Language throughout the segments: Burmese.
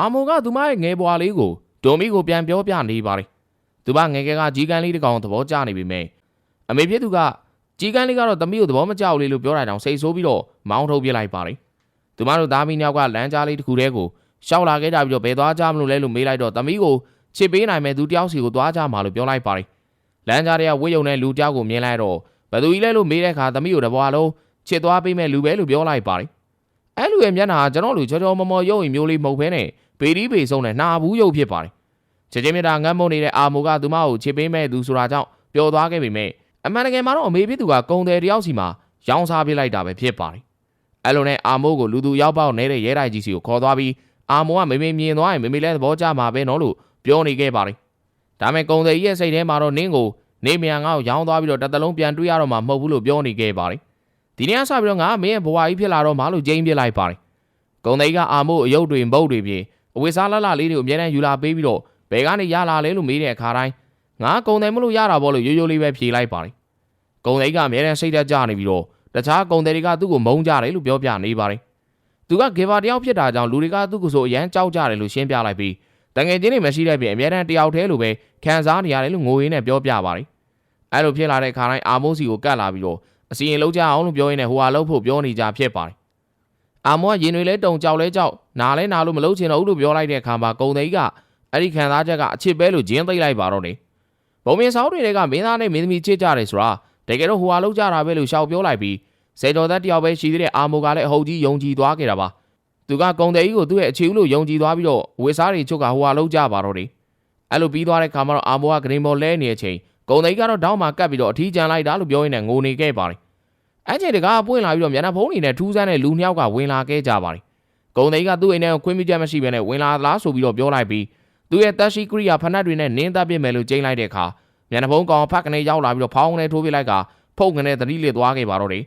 အာမိုကသူမရဲ့ငယ်ဘွားလေးကိုဒိုမီကိုပြန်ပြောပြနေပါတယ်သူမငယ်ငယ်ကကြီးကန်းလေးတစ်ကောင်သဘောကျနေပြီမဲ့အမေဖြစ်သူကကြီးကန်းလေးကတော့သမီးကိုသဘောမကျဘူးလေလို့ပြောတာကြောင့်စိတ်ဆိုးပြီးတော့မောင်းထုတ်ပြလိုက်ပါတယ်သူမတို့သားမီးနောက်ကလမ်းကြားလေးတစ်ခုတည်းကိုရှောက်လာခဲ့ကြပြီးတော့ဘယ်သွားကြမလို့လဲလို့မေးလိုက်တော့သမီးကိုချစ်ပေးနိုင်မဲ့သူတယောက်စီကိုသွားကြမှာလို့ပြောလိုက်ပါတယ်လမ်းကြားတွေကဝိယုံတဲ့လူတယောက်ကိုမြင်လိုက်တော့ဘယ်သူကြီးလဲလို့မေးတဲ့အခါသမီးကိုတဘွားလုံးချစ်သွားပေးမဲ့လူပဲလို့ပြောလိုက်ပါတယ် အဲ့လူရဲ့မျက်နှာကကျွန်တော်လူချောချောမောမောရုပ်ရင်မျိုးလေးမဟုတ်ဘဲနဲ့ပေဒီပေဆုံးနဲ့နှာဘူးရုပ်ဖြစ်ပါတယ်ချစ်ချင်းမြတ်တာငတ်မုံနေတဲ့အာမိုကသူမကိုချစ်ပေးမဲ့သူဆိုတာကြောင့်ပျော်သွားခဲ့ပေမဲ့အမှန်တကယ်မှာတော့အမေဖြစ်သူကကုံတယ်တယောက်စီမှာရောင်းစားပေးလိုက်တာပဲဖြစ်ပါတယ်အဲ့လိုနဲ့အာမိုးကိုလူသူရောက်ပေါက်နေတဲ့ရဲတိုက်ကြီးစီကိုခေါ်သွားပြီးအာမိုးကမေမေမြင်သွားရင်မေမေလည်းသဘောကျမှာပဲနော်လို့ပြောနေခဲ့ပါတယ်ဒါမဲ့ကုံတယ်ကြီးရဲ့စိတ်ထဲမှာတော့နင်းကိုနေမြန်ငါ့ကိုရောင်းသွားပြီးတော့တစ်သလုံးပြန်တွေ့ရတော့မှာမဟုတ်ဘူးလို့ပြောနေခဲ့ပါတယ် ဒီနေ့အစပြီးတော့ငါမင်းရဲ့ဘဝကြီးဖြစ်လာတော့မှလို့ဂျိမ်းပြလိုက်ပါတယ်ကုံတယ်ကြီးကအာမိုးအယုတ်တွေမုတ်တွေပြင်အဝိစားလလလေးတွေကိုအများနဲ့ယူလာပေးပြီးတော့ဘယ်ကနေရလာလဲလို့မေးတဲ့အခါတိုင်းငါကုံတယ်မလို့ရတာပေါ့လို့ရိုးရိုးလေးပဲဖြေလိုက်ပါတယ်ကုံတယ်ကြီးကအများနဲ့စိတ်သက်ကြနေပြီးတော့တခြားကုံတယ်တွေကသူ့ကိုမုန်းကြတယ်လို့ပြောပြနေပါတယ်သူကဂေဘာတယောက်ဖြစ်တာကြောင့်လူတွေကသူ့ကိုဆိုအရန်ကြောက်ကြတယ်လို့ရှင်းပြလိုက်ပြီးတငယ်ချင်းတွေမရှိတဲ့ပြင်အများတန်းတယောက်တည်းလိုပဲခံစားနေရတယ်လို့ငိုရင်းနဲ့ပြောပြပါတယ်အဲ့လိုဖြစ်လာတဲ့ခါတိုင်းအာမိုးစီကိုကတ်လာပြီးတော့ အစီရင်လုံးကြအောင်လို့ပြောရင်းနဲ့ဟိုဟာလှုပ်ဖို့ပြောနေကြဖြစ်ပါတယ်အာမိုးကရင်တွေလဲတုံကြောက်လဲကြောက်နားလဲနားလို့မလုပ်ချင်တော့ဘူးလို့ပြောလိုက်တဲ့အခါမှာကုံသိန်းကအဲ့ဒီခံစားချက်ကအချစ်ပဲလို့ဂျင်းသိမ့်လိုက်ပါတော့တယ်ဘုံမင်းဆောင်တွေကမင်းသားနဲ့မင်းသမီးချစ်ကြတယ်ဆိုတာတကယ်တော့ဟိုဟာလောက်ကြတာပဲလို့ရှောက်ပြောလိုက်ပြီးစေတော်သက်တယောက်ပဲရှိသေးတဲ့အာမိုကလည်းအဟုတ်ကြီးယုံကြည်သွားခဲ့တာပါသူကကုံတဲ့ကြီးကိုသူ့ရဲ့အခြေဦးလို့ယုံကြည်သွားပြီးတော့ဝေစားတွေချုပ်ကဟိုဟာလောက်ကြပါတော့တယ်အဲ့လိုပြီးသွားတဲ့ခါမှာတော့အာမိုကဂရင်းမော်လဲနေတဲ့အချိန် ကုံတဲ့ကြီးကတော့တောင်းမှကတ်ပြီးတော့အထီးကျန်လိုက်တာလို့ပြောရင်းနဲ့ငိုနေခဲ့ပါတယ်အဲ့ချိန်တကားပွင့်လာပြီးတော့မျက်နှာဖုံးနေနဲ့ထူးဆန်းတဲ့လူနှစ်ယောက်ကဝင်လာခဲ့ကြပါတယ်ကုံတဲ့ကြီးကသူ့အိမ်ထဲကိုခွင့်ပြုချက်မရှိဘဲနဲ့ဝင်လာသလားဆိုပြီးတော့ပြောလိုက်ပြီးသူ့ရဲ့တက်ရှိကရိယာဖနက်တွေနဲ့နင်းတပ်ပစ်မယ်လို့ကြိမ်းလိုက်တဲ့အခါမျက်နှာဖုံးကောင်ဖတ်ကနေရောက်လာပြီးတော့ဖောင်းကနေထိုးပြလိုက်ကဖုတ်ကနေသတိလစ်သွားခဲ့ပါတော့တယ်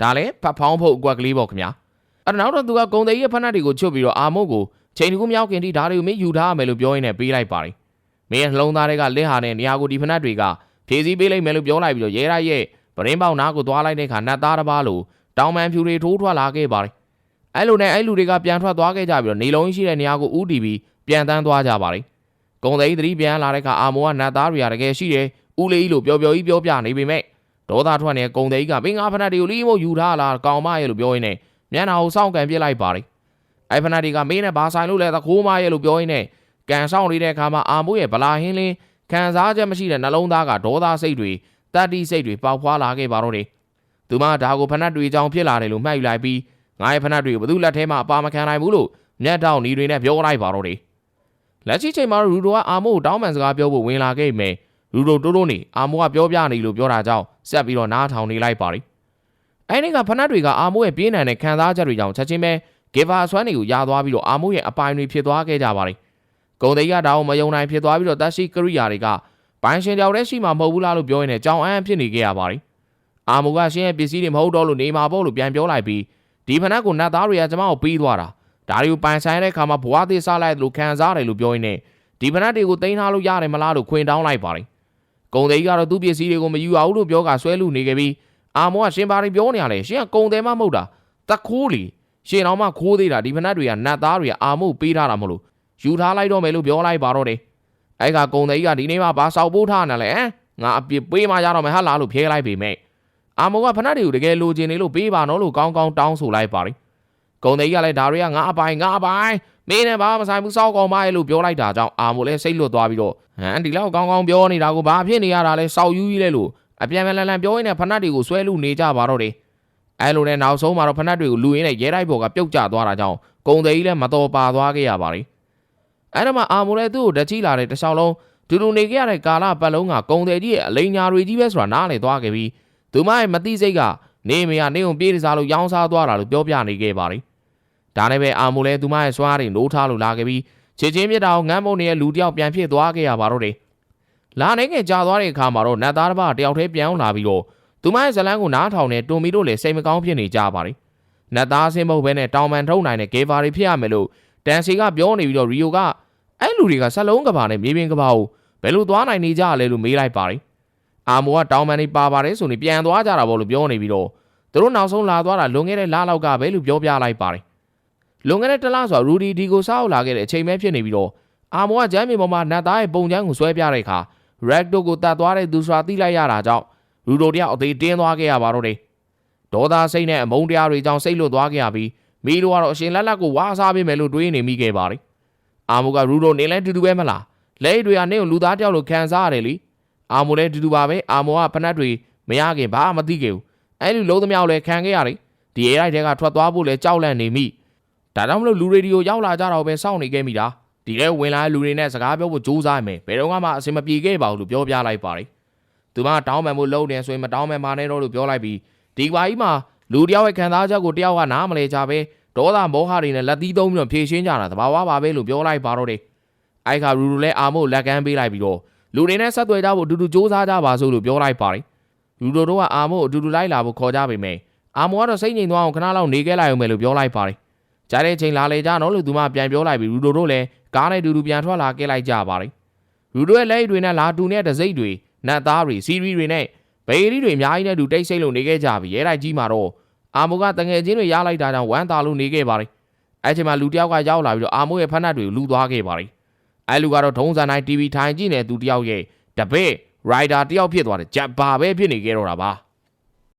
ဒါလည်းဖတ်ဖောင်းဖုတ်အကွက်ကလေးပေါ့ခင်ဗျာအဲ့တော့တော့သူကဂုံသေးရဲ့ဖက်နှက်တွေကိုချွတ်ပြီးတော့အာမုတ်ကိုချိန်တကူမြောက်ခင်တိဒါတွေကိုမင်းယူထားရမယ်လို့ပြောရင်းနဲ့ပေးလိုက်ပါတယ် မင်းရဲ့နှလုံးသားတွေကလစ်ဟာတဲ့နေရာကိုဒီဖက်နှက်တွေကဖြည့်ဆည်းပေးလိုက်မယ်လို့ပြောလိုက်ပြီးတော့ရဲရရဲ့ပရင်းပေါက်နားကိုသွားလိုက်တဲ့အခါနတ်သားတစ်ပါးလိုတောင်ပန်ဖြူတွေထိုးထွက်လာခဲ့ပါတယ်အဲ့လိုနဲ့အဲ့လူတွေကပြန်ထွက်သွားခဲ့ကြပြီးတော့နေလုံးရှိတဲ့နေရာကိုဥတီပြီးပြန်တန်းသွားကြပါတယ်ဂုံသေးသတိပြန်လာတဲ့အခါအာမိုကနတ်သားတွေကတကယ်ရှိတယ်ဦးလေးကြီးလို့ပျော်ပျော်ကြီးပြောပြနေပေမဲ့ဒေါသထွက်နေတဲ့ဂုံသေးကြီးကပင်ငါဖက်နှက်တွေကိုလီးမို့ယူထားလားကောင်မရဲ့လို့ပြောရင်းနဲ့မျက်နှာကိုစောင့်ကန်ပြစ်လိုက်ပါတယ်အဲ့ဖက်နှက်တွေကမင်းနဲ့ဘာဆိုင်လို့လဲသခိုးမရဲ့လို့ပြောရင်းနဲ့ ကန်ဆောင်နေတဲ့အခါမှာအာမိုးရဲ့ဗလာဟင်းလင်းခံစားချက်မရှိတဲ့နှလုံးသားကဒေါသစိတ်တွေတတ္တိစိတ်တွေပေါက်ဖွာလာခဲ့ပါတော့တယ်သူမဒါကိုဖက်နှက်တွေကြောင့်ဖြစ်လာတယ်လို့မှတ်ယူလိုက်ပြီးငါရဲ့ဖက်နှက်တွေကိုဘသူလက်ထဲမှာအပါမခံနိုင်ဘူးလို့မျက်တောင်နီတွေနဲ့ပြောလိုက်ပါတော့တယ်လက်ရှိချိန်မှာရူဒိုကအာမိုးကိုတောင်းပန်စကားပြောဖို့ဝင်လာခဲ့မယ်ရူဒိုတိုးတိုးနေအာမိုးကပြောပြနေလို့ပြောတာကြောင့်ဆက်ပြီးတော့နားထောင်နေလိုက်ပါလိအဲ့ဒီကဖနက်တွေကအာမိုးရဲ့ပြင်းထန်တဲ့ခံစားချက်တွေကြောင့်ချက်ချင်းပဲဂေဗာဆွမ်းတွေကိုယာသွားပြီးတော့အာမိုးရဲ့အပိုင်တွေဖြစ်သွားခဲ့ကြပါလိ ဂုံသိကတောင်မယုံနိုင်ဖြစ်သွားပြီးတော့တက်ရှိကရိယာတွေကဘိုင်းရှင်တယောက်တည်းရှိမှမဟုတ်ဘူးလားလို့ပြောရင်းနဲ့ကြောင်အန်းဖြစ်နေခဲ့ရပါလိအာမိုးကရှင်ရဲ့ပစ္စည်းတွေမဟုတ်တော့လို့နေမှာပေါ့လို့ပြန်ပြောလိုက်ပြီးဒီဖနက်ကိုနတ်သားတွေကကျမကိုပြီးသွားတာဒါတွေကိုပိုင်ဆိုင်တဲ့အခါမှာဘွားသေးစားလိုက်လို့ခံစားတယ်လို့ပြောရင်းနဲ့ဒီဖနက်တွေကိုတင်ထားလို့ရတယ်မလားလို့ခွင်တောင်းလိုက်ပါလိဂုံသေးကတော့သူ့ပစ္စည်းတွေကိုမယူအောင်လို့ပြောကဆွဲလူနေခဲ့ပြီးအာမောကရှင်ပါရီပြောနေရလေရှင်ကကုံတယ်မမဟုတ်တာတခိုးလီရှင်အောင်မခိုးသေးတာဒီဖနက်တွေကနတ်သားတွေကအာမို့ပေးထားတာမလို့ ယူထားလိုက်တော့မယ်လို့ပြောလိုက်ပါတော့တယ်အဲ့ကကုံတယ်ကြီးကဒီနေ့မှဘာဆောက်ပိုးထားနေလဲဟမ်ငါအပြစ်ပေးမှရတော့မယ်ဟာလားလို့ဖြဲလိုက်ပေမဲ့အာမောကဖနက်တွေကိုတကယ်လိုချင်နေလို့ပေးပါနော်လို့ကောင်းကောင်းတောင်းဆိုလိုက်ပါရီကုံတယ်ကြီးကလည်းဒါတွေကငါအပိုင်ငါအပိုင်မင်းနဲ့ဘာမဆိုင်ဘူးစောက်ကောင်မရဲ့လို့ပြောလိုက်တာကြောင့်အာမိုလည်းစိတ်လွတ်သွားပြီးတော့ဟမ်ဒီလောက်ကောင်းကောင်းပြောနေတာကိုဘာဖြစ်နေရတာလဲစောက်ယူကြီးလဲလို့အပြန်ပြန်လန်လန်ပြောရင်းနဲ့ဖနက်တွေကိုဆွဲလူနေကြပါတော့တယ်အဲလိုနဲ့နောက်ဆုံးမှာတော့ဖနက်တွေကိုလူရင်းနဲ့ရဲတိုက်ပေါ်ကပြုတ်ကျသွားတာကြောင့်ကုံသေးကြီးလည်းမတော်ပါသွားခဲ့ရပါလိမ့် အဲ့ဒါမှအာမိုလည်းသူ့ကိုတချိလာတဲ့တခြားလုံးဒူလူနေခဲ့ရတဲ့ကာလပတ်လုံးကကုံသေးကြီးရဲ့အလိန်ညာတွေကြီးပဲဆိုတာနားလေသွားခဲ့ပြီးသူမရဲ့မသိစိတ်ကနေမေကနေုံပြေးစားလို့ရောင်းစားသွားတာလို့ပြောပြနေခဲ့ပါလိမ့်ဒါနဲ့ပဲအာမိုလည်းသူမရဲ့စွားတွေနိုးထားလို့လာခဲ့ပြီးချေချင်းမြစ်တာကိုငမ်းမုံနေတဲ့လူတယောက်ပြန်ဖြစ်သွားခဲ့ရပါတော့တယ်လာနေငယ်ကြာသွားတဲ့အခါမှာတော့နတ်သားတစ်ပါးတယောက်တည်းပြန်လာပြီးတော့သူမရဲ့ဇလန်းကိုနားထောင်နေတွန်မီတို့လည်းစိတ်မကောင်းဖြစ်နေကြပါလိနတ်သားစင်းမဟုတ်ဘဲနဲ့တောင်ပန်ထုတ်နိုင်တဲ့ဂေဗာတွေဖြစ်ရမယ်လို့ တန်စီကပြောနေပြီးတော့ရီယိုကအဲ့လူတွေကဆက်လုံးကဘာနဲ့မြေပြင်ကဘာကိုဘယ်လိုသွားနိုင်နေကြလဲလို့မေးလိုက်ပါလိအာမိုကတောင်ပန်နေပါပါတယ်ဆိုနေပြန်သွားကြတာပေါ့လို့ပြောနေပြီးတော့သူတို့နောက်ဆုံးလာသွားတာလွန်ခဲ့တဲ့လလောက်ကပဲလို့ပြောပြလိုက်ပါတယ်လွန်ခဲ့တဲ့တစ်လဆိုရူဒီဒီကိုစောက်လာခဲ့တဲ့အချိန်ပဲဖြစ်နေပြီးတော့အာမောကဂျမ်းမြေပေါ်မှာနတ်သားရဲ့ပုံချမ်းကိုဆွဲပြတဲ့အခါရက်တို့ကိုတတ်သွားတဲ့သူဆိုတာသိလိုက်ရတာကြောင့်ရူဒိုတယောက်အသေးတင်းသွားခဲ့ရပါတော့တယ်ဒေါသစိတ်နဲ့အမုန်းတရားတွေကြောင့်စိတ်လွတ်သွားခဲ့ရပြီး မီတို့ကတော့အရှင်လက်လက်ကိုဝါစားပေးမယ်လို့တွေးနေမိခဲ့ပါတယ်အာမိုကရူဒိုနေလဲတူတူပဲမလားလက်တွေကနင့်ကိုလူသားတယောက်လိုခံစားရတယ်လीအာမိုလည်းတူတူပါပဲအာမိုကဖနက်တွေမရခင်ဘာမှမသိခဲ့ဘူးအဲ့လိုလုံးသမျှကိုလည်းခံခဲ့ရတယ်ဒီအိရိုက်တဲကထွက်သွားဖို့လည်းကြောက်လန့်နေမိဒါကြောင့်မလို့လူရေဒီယိုရောက်လာကြတော့ပဲစောင့်နေခဲ့မိတာဒီထဲဝင်လာတဲ့လူတွေနဲ့စကားပြောဖို့ကြိုးစားမယ်ဘယ်တော့မှအဆင်မပြေခဲ့ပါဘူးလို့ပြောပြလိုက်ပါတယ်သူမတောင်းပန်ဖို့လုပ်နေဆိုရင်မတောင်းပန်ပါနဲ့တော့လို့ပြောလိုက်ပြီးဒီကွာကြီးမှာ လူတယောက်ရဲ့ခံစားချက်ကိုတယောက်ကနားမလဲကြပဲဒေါသမောဟတွေနဲ့လက်သီးသုံးပြီးတော့ဖြေရှင်းကြတာသဘာဝပါပဲလို့ပြောလိုက်ပါတော့တယ်အိုက်ခါရူရူလည်းအာမို့လက်ကမ်းပေးလိုက်ပြီးတော့လူတွေနဲ့ဆက်သွယ်ကြဖို့အတူတူစူးစမ်းကြပါစို့လို့ပြောလိုက်ပါတယ်လူတို့တို့ကအာမို့အတူတူလိုက်လာဖို့ခေါ်ကြပေမယ့်အာမိုကတော့စိတ်ငြိမ်သွားအောင်ခဏလောက်နေခဲ့လိုက်အောင်မယ်လို့ပြောလိုက်ပါတယ်ကြားတဲ့ချိန်လာလေကြတော့လို့သူမပြန်ပြောလိုက်ပြီးလူတို့တို့လည်းကားနဲ့အတူတူပြန်ထွက်လာခဲ့လိုက်ကြပါတယ်လူတို့ရဲ့လက်တွေနဲ့လာတူနဲ့တစိမ့်တွေနတ်သားတွေစီရီတွေနဲ့ ဘေရီတွေအများကြီးနဲ့တူတိတ်ဆိတ်လို့နေခဲ့ကြပြီရဲတိုက်ကြီးမှာတော့အာမိုကတငယ်ချင်းတွေရလိုက်တာကြောင့်ဝမ်းသာလို့နေခဲ့ပါတယ်အဲ့ချိန်မှာလူတယောက်ကရောက်လာပြီးတော့အာမိုရဲ့ဖက်နှက်တွေကိုလူသွားခဲ့ပါတယ်အဲ့လူကတော့ထုံးစံတိုင်း TV ထိုင်ကြည့်နေသူတယောက်ရဲ့တပည့် rider တယောက်ဖြစ်သွားတယ်ဂျက်ပါပဲဖြစ်နေခဲ့တော့တာပါ